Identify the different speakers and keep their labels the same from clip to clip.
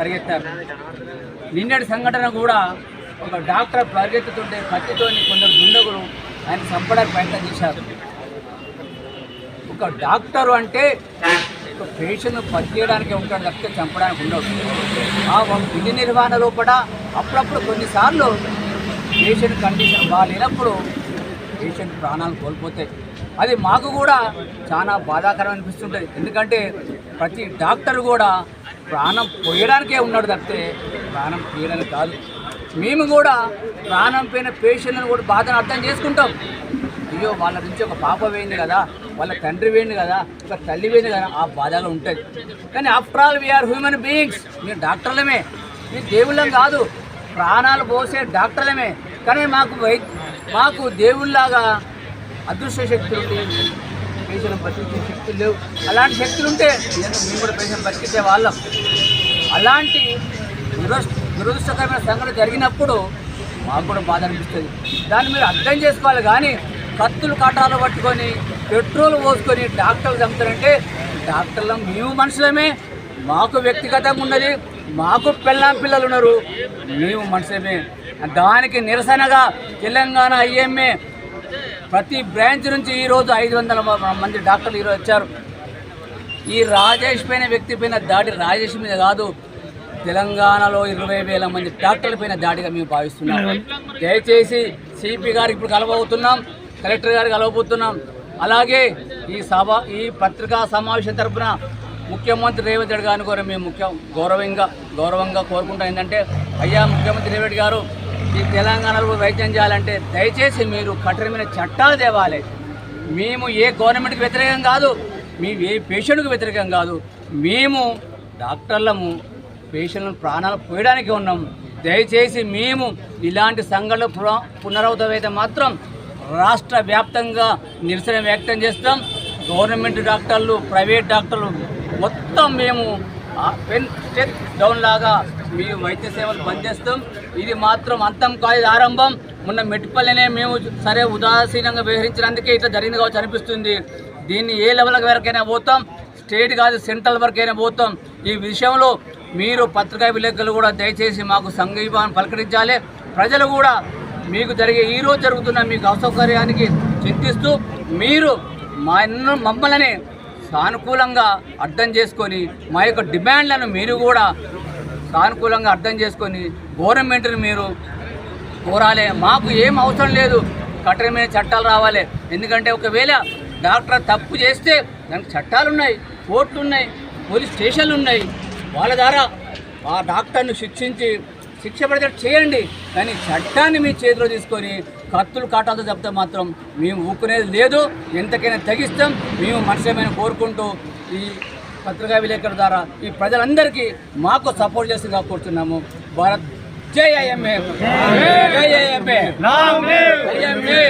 Speaker 1: పరిగెత్తారు. నిన్నటి సంఘటన కూడా ఒక డాక్టర్ పరిగెత్తుతుంటే కత్తితోని కొందరు దుండగులు ఆయన చంపడానికి ప్రయత్నం చేశారు. ఒక డాక్టరు అంటే ఒక పేషెంట్ పనిచేయడానికి ఉంటాడు తప్పితే చంపడానికి ఉండవు ఆ విధి నిర్వహణ లోపల అప్పుడప్పుడు కొన్నిసార్లు పేషెంట్ కండిషన్ బాగాలేనప్పుడు పేషెంట్ ప్రాణాలు కోల్పోతాయి. అది మాకు కూడా చాలా బాధాకరం అనిపిస్తుంటుంది. ఎందుకంటే ప్రతి డాక్టర్ కూడా ప్రాణం పోయడానికే ఉన్నాడు తప్పితే ప్రాణం తీయడానికి కాదు. మేము కూడా ప్రాణం పోయిన పేషెంట్లను కూడా బాధను అర్థం చేసుకుంటాం. అయ్యో వాళ్ళ నుంచి ఒక పాప వేయింది కదా వాళ్ళ తండ్రి వేయింది కదా ఒక తల్లి వేయింది కదా ఆ బాధలో ఉంటుంది. కానీ after all we are human beings మీరు డాక్టర్లమే. మీరు దేవుళ్ళం కాదు. ప్రాణాలు పోసే డాక్టర్లమే. కానీ మాకు వై మాకు దేవుళ్ళలాగా అదృశ్య శక్తులు పేషెంట్ బతికించే శక్తులు లేవు. అలాంటి శక్తులు ఉంటే మేము కూడా పేషెంట్ బతికించే వాళ్ళం. అలాంటి దురదృష్టకరమైన సంఘటన జరిగినప్పుడు మాకు కూడా బాధ అనిపిస్తుంది. దాన్ని మీరు అర్థం చేసుకోవాలి. కానీ కత్తులు కటాలు పట్టుకొని పెట్రోల్ పోసుకొని డాక్టర్లు చంపుతారంటే డాక్టర్లు మేము మనుషులమే. మాకు వ్యక్తిగతంగా ఉన్నది మాకు పిల్లం పిల్లలు ఉన్నారు మేము మనుషులమే. దానికి నిరసనగా తెలంగాణ ఐఎంఏ ప్రతి బ్రాంచ్ నుంచి ఈరోజు ఐదు వందల మంది డాక్టర్లు ఈరోజు వచ్చారు. ఈ రాజేష్ పైన వ్యక్తి పైన దాడి రాజేష్ మీద కాదు తెలంగాణలో ఇరవై వేల మంది డాక్టర్ల పైన దాడిగా మేము భావిస్తున్నాం. దయచేసి సిపి గారికి ఇప్పుడు కలవబోతున్నాం కలెక్టర్ గారికి కలవబోతున్నాం. అలాగే ఈ సభ ఈ పత్రికా సమావేశం తరఫున ముఖ్యమంత్రి రేవంత్ రెడ్డి గారిని కూడా మేము ముఖ్య గౌరవంగా గౌరవంగా కోరుకుంటాం. ఏంటంటే అయ్యా ముఖ్యమంత్రి రేవంత్ గారు ఈ తెలంగాణలో వైద్యం చేయాలంటే దయచేసి మీరు కఠినమైన చట్టాలు తేవాలి. మేము ఏ గవర్నమెంట్కి వ్యతిరేకం కాదు మేము ఏ పేషెంట్కి వ్యతిరేకం కాదు మేము డాక్టర్లము పేషెంట్లను ప్రాణాలు పోయడానికి ఉన్నాము. దయచేసి మేము ఇలాంటి సంఘటనలు పున- పునరావృతమైతే మాత్రం రాష్ట్ర వ్యాప్తంగా నిరసన వ్యక్తం చేస్తాం. గవర్నమెంట్ డాక్టర్లు ప్రైవేట్ డాక్టర్లు మొత్తం మేము పెన్ స్టెప్ డౌన్ లాగా మీ వైద్య సేవలు బంద్ చేస్తాం ఇది మాత్రం అంతం కాదు ఆరంభం మొన్న మెట్టిపల్లినే మేము సరే ఉదాసీనంగా వ్యవహరించినందుకే ఇట్లా జరిగింది కావచ్చు అనిపిస్తుంది. దీన్ని ఏ లెవెల్ వరకైనా పోతాం. స్టేట్ కాదు సెంట్రల్ వరకైనా పోతాం. ఈ విషయంలో మీరు పత్రికా విలేకరులు కూడా దయచేసి మాకు సంఘీభావం పలకరించాలి. ప్రజలు కూడా మీకు జరిగే ఈరోజు జరుగుతున్న మీకు అసౌకర్యానికి చింతిస్తూ మీరు మా మమ్మల్ని సానుకూలంగా అర్థం చేసుకొని మా యొక్క డిమాండ్లను మీరు కూడా సానుకూలంగా అర్థం చేసుకొని గవర్నమెంట్ని మీరు కోరాలి. మాకు ఏం అవసరం లేదు. కఠినమైన చట్టాలు రావాలి. ఎందుకంటే ఒకవేళ డాక్టర్ తప్పు చేస్తే దానికి చట్టాలు ఉన్నాయి కోర్టులు ఉన్నాయి పోలీస్ స్టేషన్లు ఉన్నాయి వాళ్ళ ద్వారా ఆ డాక్టర్ను శిక్షించి శిక్ష పడేటట్టు చేయండి. కానీ చట్టాన్ని మీ చేతిలో తీసుకొని కత్తులు కాటాలతో చెప్తే మాత్రం మేము ఊపుకునేది లేదు. ఎంతకైనా తగ్గిస్తాం మేము మనుషులమైన కోరుకుంటూ ఈ పత్రికా విలేకరుల ద్వారా ఈ ప్రజలందరికీ మాకు సపోర్ట్ చేస్తుందిగా కోరుతున్నాము. భారత్ జై ఐఎంఏ. జై ఐఎంఏ. ఐఎంఏ.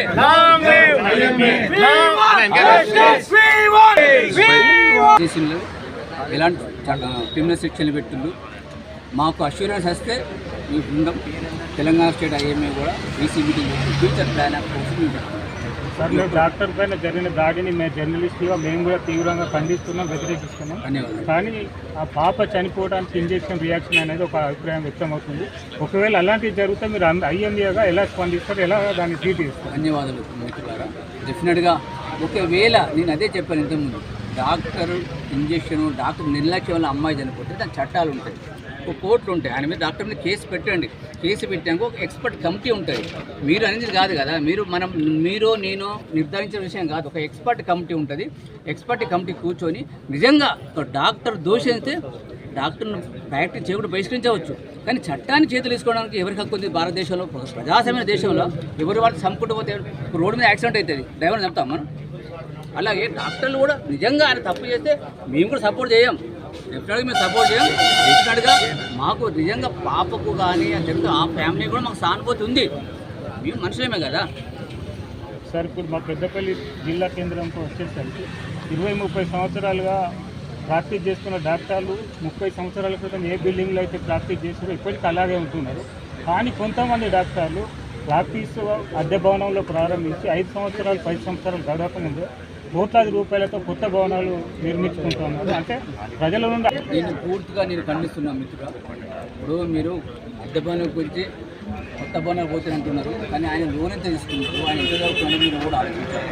Speaker 1: ఎలాంటి క్రిమినల్ శిక్షలు పెట్టిండు మాకు అష్యూరెన్స్ వస్తే ఈ బృందం తెలంగాణ స్టేట్ ఐఎంఏ కూడా ఈసీబీటీ ఫ్యూచర్ ప్లాన్ కోసం మేము
Speaker 2: సార్ మేము డాక్టర్ పైన జరిగిన దాడిని మేము జర్నలిస్టుగా మేము కూడా తీవ్రంగా ఖండిస్తున్నాం వ్యతిరేకిస్తున్నాం.
Speaker 1: ధన్యవాదాలు.
Speaker 2: కానీ ఆ పాప చనిపోవడానికి ఇంజెక్షన్ రియాక్షన్ అనేది ఒక అభిప్రాయం వ్యక్తం అవుతుంది ఒకవేళ అలాంటివి జరిగితే మీరు ఐఎంఏగా ఎలా స్పందిస్తారు ఎలా దాన్ని ట్రీట్ చేస్తారు?
Speaker 1: ధన్యవాదాలు డెఫినెట్గా ఒకవేళ నేను అదే చెప్పాను ఇంతకుముందు డాక్టర్ ఇంజెక్షన్ డాక్టర్ నిర్లక్ష్యం వల్ల అమ్మాయి చనిపోతే దాని చట్టాలు ఉంటాయి. ఒక కోర్టులు ఉంటాయి. ఆయన మీద డాక్టర్ మీద కేసు పెట్టండి. కేసు పెట్టాక ఒక ఎక్స్పర్ట్ కమిటీ ఉంటుంది. మీరు అనేది కాదు కదా. మీరు మనం మీరు నేను నిర్ధారించిన విషయం కాదు. ఒక ఎక్స్పర్ట్ కమిటీ ఉంటుంది. ఎక్స్పర్ట్ కమిటీ కూర్చొని నిజంగా ఒక డాక్టర్ దోషిస్తే డాక్టర్ను ప్రాక్టీస్ చేయకుండా బహిష్కరించవచ్చు. కానీ చట్టాన్ని చేతులు తీసుకోవడానికి ఎవరికి హక్కు ఉంది? భారతదేశంలో ప్రజాసమైన దేశంలో ఎవరు వాళ్ళు చంపుకుంటూ పోతే రోడ్డు మీద యాక్సిడెంట్ అవుతుంది. డ్రైవర్ని చెప్తాం మనం? అలాగే డాక్టర్లు కూడా నిజంగా ఆయన తప్పు చేస్తే మేము కూడా సపోర్ట్ చేయం. డెఫినెట్గా మేము సపోర్ట్ చేయం డెఫినెట్గా మాకు నిజంగా పాపకు కానీ అని చెప్తే ఆ ఫ్యామిలీ కూడా మాకు సానుభూతి ఉంది. మేము మనుషులేమే కదా.
Speaker 2: సార్ ఇప్పుడు మా పెద్దపల్లి జిల్లా కేంద్రంతో వచ్చేసరికి ఇరవై ముప్పై సంవత్సరాలుగా ప్రాక్టీస్ చేస్తున్న డాక్టర్లు ముప్పై సంవత్సరాల క్రితం ఏ బిల్డింగ్లో అయితే ప్రాక్టీస్ చేస్తారో ఇప్పటికీ అలాగే ఉంటున్నారు. కానీ కొంతమంది డాక్టర్లు ప్రాక్టీస్ అద్దె భవనంలో ప్రారంభించి ఐదు సంవత్సరాలు పది సంవత్సరాలు గడవక కోట్లాది రూపాయలతో కొత్త భవనాలు నిర్మించుకుంటున్నారు. అంటే ప్రజల నుండి
Speaker 1: దీన్ని పూర్తిగా నేను ఖండిస్తున్నా మిత్రుడు. ఇప్పుడు మీరు అద్దె భవనం గురించి కొత్త భవనాలు పోతే అంటున్నారు కానీ ఆయన లోన్ ఎంత తీసుకున్నారు. ఆయన ఎంత మీరు కూడా ఆలోచించారు